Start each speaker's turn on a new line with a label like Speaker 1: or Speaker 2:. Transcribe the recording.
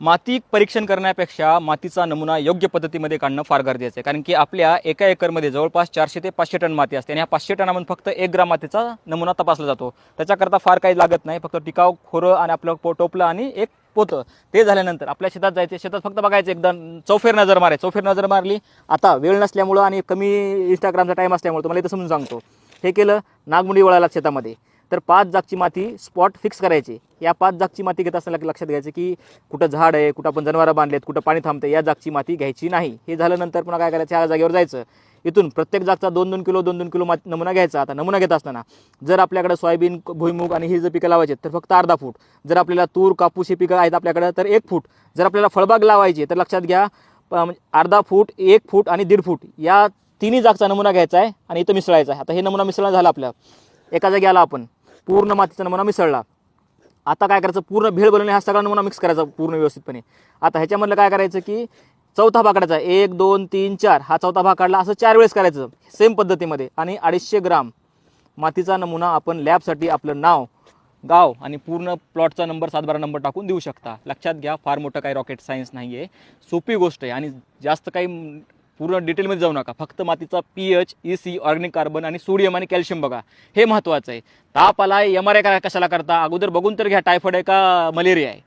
Speaker 1: माती परीक्षण करण्यापेक्षा मातीचा नमुना योग्य पद्धतीमध्ये काढणं फार गरजेचं आहे. कारण की आपल्या एका एकरमध्ये जवळपास चारशे ते पाचशे टन माती असते आणि ह्या पाचशे टनामधून फक्त एक ग्राम मातीचा नमुना तपासला जातो. त्याच्याकरता फार काही लागत नाही. फक्त टिकाव खोरं आणि आपलं पो टोपलं आणि एक पोतं. ते झाल्यानंतर आपल्या शेतात जायचे शेतात फक्त बघायचं एकदा चौफेर नजर मारायची. चौफेर नजर मारली आता वेळ नसल्यामुळं आणि कमी इंस्टाग्रामचा टाईम असल्यामुळे तुम्हाला इथं समजून सांगतो. हे केलं नागमुंडी वळाला शेतामध्ये. तर पाच जागची माती स्पॉट फिक्स करायची. या पाच जागची माती घेत असताना लक्षात घ्यायचं की कुठं झाड आहे कुठं आपण जनावरं बांधलेत कुठं पाणी थांबते या जागची माती घ्यायची नाही. हे झाल्यानंतर पुन्हा काय करायचं? या जागेवर जायचं. इथून प्रत्येक जागचा दोन दोन किलो दोन दोन किलो माती नमुना घ्यायचा. आता नमुना घेत असताना जर आपल्याकडे सोयाबीन भुईमुग आणि ही जर पिकं लावायची तर फक्त अर्धा फूट. जर आपल्याला तूर कापूस ही पिकं आहेत आपल्याकडे तर एक फूट. जर आपल्याला फळबाग लावायची तर लक्षात घ्या प- म्हणजे अर्धा फूट एक फूट आणि दीड फूट. या तिन्ही जागचा नमुना घ्यायचा आहे आणि इथं मिसळायचा आहे. आता हे नमुना मिसळणं झाला आपल्या एका जागी आला आपण. पूर्ण मातीचा नमुना मिसळला. आता काय करायचं? पूर्ण भेळ बनवणे हा सगळा नमुना मिक्स करायचा पूर्ण व्यवस्थितपणे. आता ह्याच्यामधलं काय करायचं की चौथा भाग काढायचा एक दोन तीन चार. हा चौथा भाग काढला असं चार वेळेस करायचं. सेम पद्धतीमध्ये. आणि अडीचशे ग्राम मातीचा नमुना आपण लॅबसाठी आपलं नाव गाव आणि पूर्ण प्लॉटचा नंबर सातबारा नंबर टाकून देऊ शकता. लक्षात घ्या फार मोठं काही रॉकेट सायन्स नाही आहे सोपी गोष्ट आहे. आणि जास्त काही पूर्ण डिटेलमध्ये जाऊ नका. फक्त मातीचा P H E C organic carbon आणि सोडियम आणि कॅल्शियम बघा. हे महत्त्वाचं आहे. ताप आला एम आर आय कशाला करता? अगोदर बघून तर घ्या टायफॉइड आहे का मलेरिया आहे?